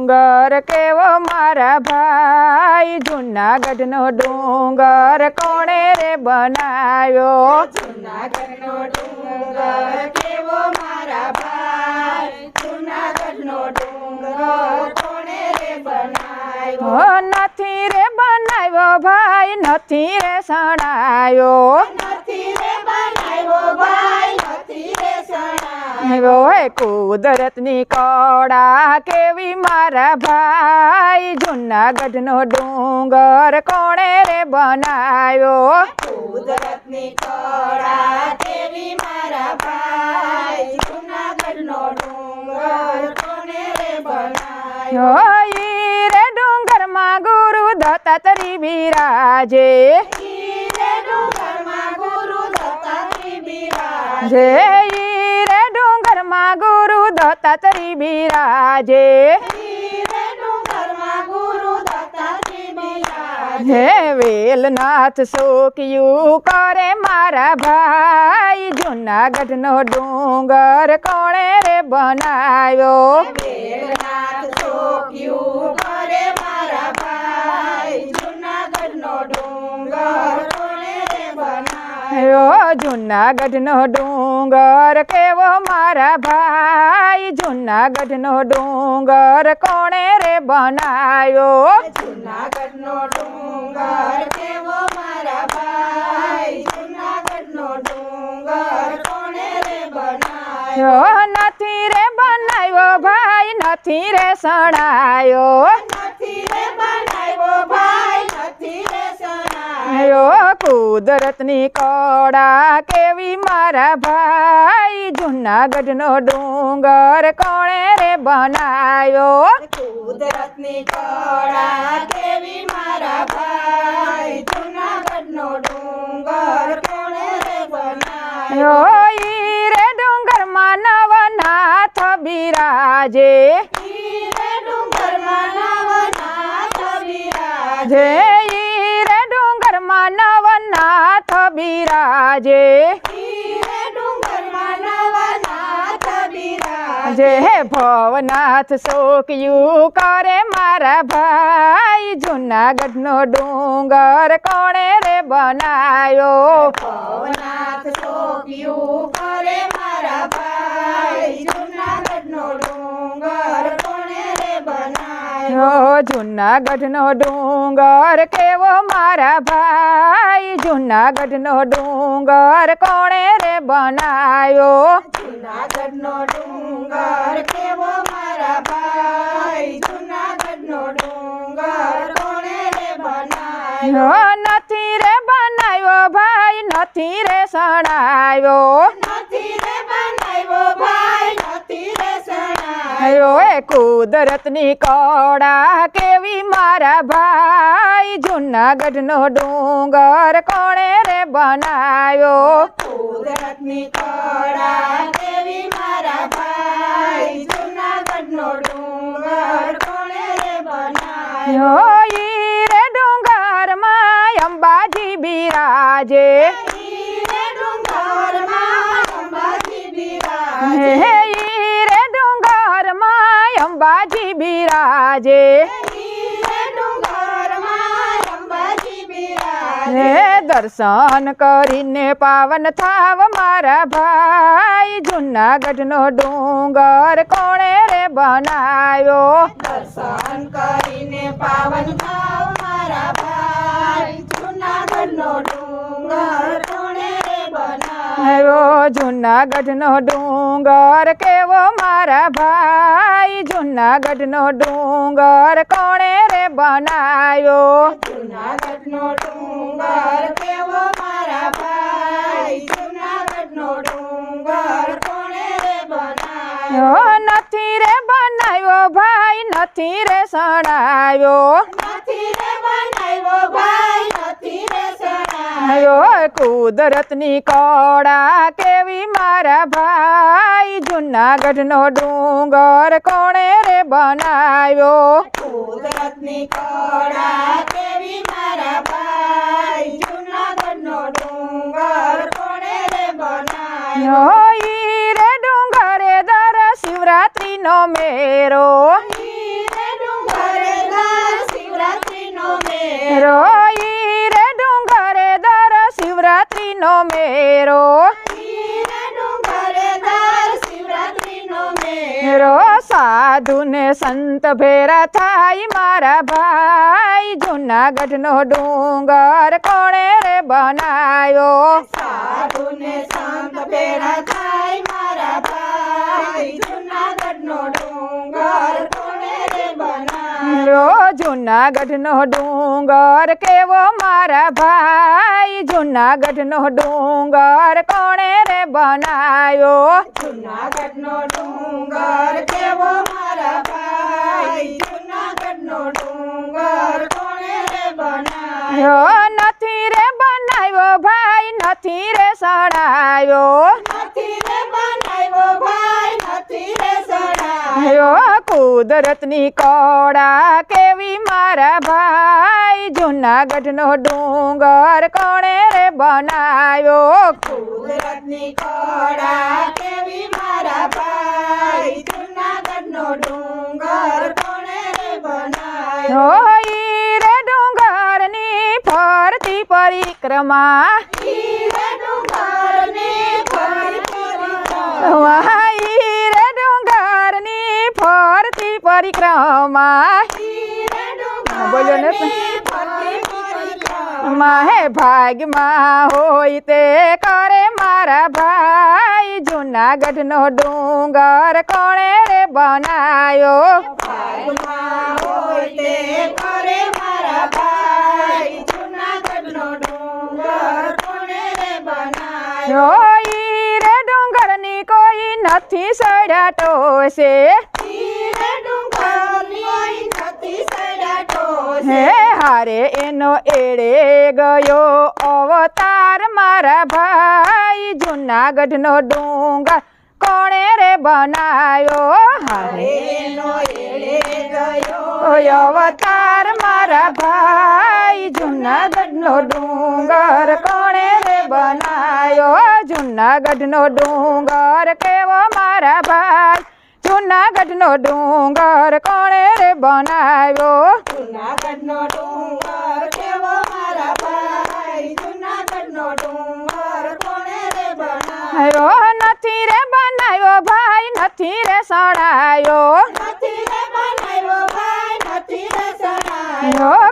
ડુંગર કેવો મારા ભાઈ જુનાગઢનો ડુંગર કોણે બનાવ્યો ડુંગર કોણે રે બનાવ્યો નથી રે બનાવ્યો ભાઈ નથી રે સણાયો હોય કોદરત ની કોડા કેવી મારા ભાઈ જૂના ડુંગર નો ડુંગર કોણે રે બનાયો કોદરત ની કોડા કેવી મારા ભાઈ જૂના ડુંગર નો ડુંગર કોણે રે બનાયો હો ઈ રે ડુંગર માં ગુરુ ધતાતરી બિરાજે ઈ રે ડુંગર માં ગુરુ ધતાતરી બિરાજ રે गुरु दत्तात्री बिराजे वेलनाथ यू करे मारा भाई जूनागढ़ नो डूंगर कोणे रे बनायो जूनागढ़ नो डूंगर जूनागढ़ नो डूंग ડુંગર કેવો મારા ભાઈ જુનાગઢનો ડુંગર કોણે રે બનાવ્યો જુનાગઢનો ડુંગર કેવો મારા ભાઈ જુનાગઢનો ડુંગર કોણે રે બનાવ્યો નથી રે બનાયો ભાઈ નથી રે સણાયો ઓ કુદરત ની કોડા કેવી મારા ભાઈ જૂનાગઢ નો ડુંગર કોણે રે બનાયો ઓ કુદરત ની કોડા કેવી મારા ભાઈ જૂનાગઢ નો ડુંગર કોણે રે બનાયો ઓ ઈ રે ડુંગર માં નાવ નાથ બિરાજે ઈ રે ડુંગર માં નાવ નાથ બિરાજે બિરાજે જે હે ભવનાથ શોકયું કરે મારા ભાઈ જુનાગઢનો ડુંગર કોણે રે બનાયો ભવનાથ શોકયું કરે મારા ભાઈ જુનાગઢનો ડુંગર जूनागढ़ नो डूंगर के वो मारा भाई जूनागढ़ नो डूंगर कौन रे बनायो जूनागढ़ नो डूंगर भाई जूनागढ़ नो रे बनायो नथी रे बनायो भाई नथी रे सणायो आयो है कुदरतनी कौड़ा केवी मारा भाई जूनागढ़ नो डूंगर कोने रे बनायो कुदरतनी कोड़ा केवी मारा भाई जूनागढ़ नो डूंगर कोने रे बनायो ये रे अंबाजी बिराजे ये रे बाजे दर्शन कर पावन थाव मारा भाई जूनागढ़ नो डूंगर कोणे रे बनायो दर्शन करी ने पावन थाव जूनागढ़ नो डूंगर के वो मारा भाई जूनागढ़ नो डूंगर कोने रे बनायो जूनागढ़ नो डूंगर भाई जूनागढ़ नो कोने रे बनायो नथी रे बनायो भाई नथी रे सणायो नथी रे बनायो भाई नथी रे कोड़ा के મારા ભાઈ જૂનાગઢનો ડુંગર કોણે રે બનાવ્યો સુદત્ની કોડા તેરી મારા ભાઈ જૂનાગઢનો ડુંગર કોણે રે બનાવ્યો હોઈ રે ડુંગરે દર શિવરાત્રીનો મેરો રે ડુંગરે દર શિવરાત્રીનો મેરો હોઈ રે ડુંગરે દર શિવરાત્રીનો મેરો ધુને સંત ભેર thai મારા ભાઈ જૂનાગઢ નો ડુંગર કોણે રે બનાયો સાધુને સંત ભેર thai મારા ભાઈ જૂનાગઢ નો ડુંગર કોણે રે બનાયો લો જૂનાગઢ નો ડુંગર કેવો મારા ભાઈ ભાઈ જુનાગઢનો ડુંગર કોણે રે બનાયો જુનાગઢનો ડુંગર કેવો મારા ભાઈ જુનાગઢનો ડુંગર કોણે રે બનાયો નથી રે બનાવ્યો ભાઈ નથી રે સડાયો નથી રે બનાવ્યો ભાઈ નથી રે સડાયો કુદરતની કોડા કેવી મારા ભાઈ જુનાગઢનો ડુંગર કોણે રે ડુંગર કોણે રે બનાવ્યો ડુંગરની ફરતી પરિક્રમા રે ડુંગરની ફરતી પરિક્રમા બોલ્યો ને કર્મા હે ભાગમાં હોય તે કરે મારા ભાઈ જૂનાગઢનો ડુંગર કોણે રે બનાયો ભાગમાં હોય ડુંગર કોણે ડુંગરની કોઈ નથી સડ્યા ટોશે હે હારે એનો એડે ગયો અવતાર મારા ભાઈ જુનાગઢનો ડુંગર કોણે રે બનાયો હારે ગયો અવતાર મારા ભાઈ જુનાગઢનો ડુંગર કોણે રે બનાયો જુનાગઢનો ડુંગર કેવો મારા ભાઈ જુનાગઢનો ડુંગર કોણે રે બનાવ્યો જુનાગઢનો ડુંગર કેવો મારા ભાઈ જુનાગઢનો ડુંગર કોણે રે બનાવ્યો નથી રે બનાવ્યો ભાઈ નથી રે સડાયો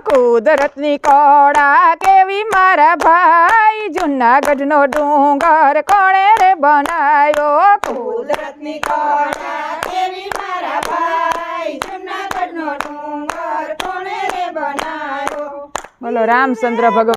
કુદરતની કોડા કેવી મારા ભાઈ જુનાગઢનો ડુંગર કોણે રે બનાવ્યો કુદરતની કોડા કેવી મારા ભાઈ જુનાગઢનો ડુંગર કોણે રે બનાવ્યો બોલો રામચંદ્ર ભગવાન